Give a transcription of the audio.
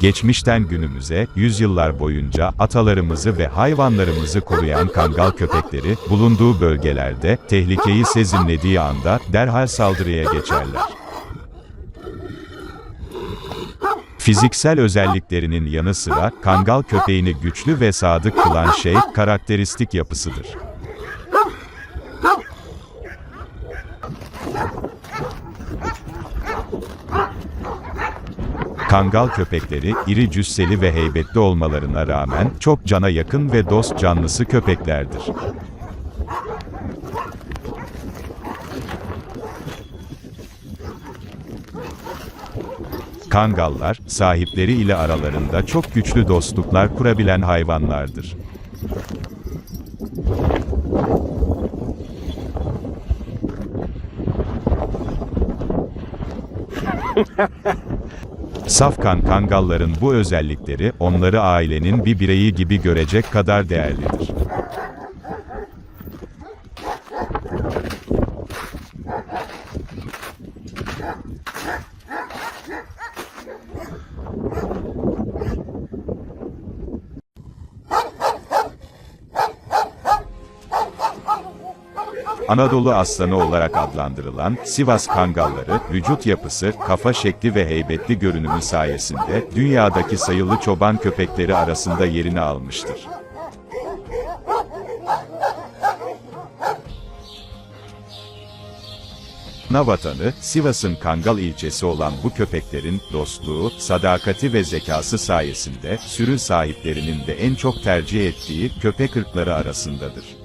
Geçmişten günümüze, yüzyıllar boyunca atalarımızı ve hayvanlarımızı koruyan kangal köpekleri, bulunduğu bölgelerde, tehlikeyi sezinlediği anda, derhal saldırıya geçerler. Fiziksel özelliklerinin yanı sıra, kangal köpeğini güçlü ve sadık kılan şey, karakteristik yapısıdır. Kangal köpekleri, iri cüsseli ve heybetli olmalarına rağmen, çok cana yakın ve dost canlısı köpeklerdir. Kangallar, sahipleri ile aralarında çok güçlü dostluklar kurabilen hayvanlardır. Safkan kangalların bu özellikleri, onları ailenin bir bireyi gibi görecek kadar değerlidir. Anadolu aslanı olarak adlandırılan Sivas Kangalları, vücut yapısı, kafa şekli ve heybetli görünümü sayesinde dünyadaki sayılı çoban köpekleri arasında yerini almıştır. Ana vatanı, Sivas'ın Kangal ilçesi olan bu köpeklerin dostluğu, sadakati ve zekası sayesinde sürü sahiplerinin de en çok tercih ettiği köpek ırkları arasındadır.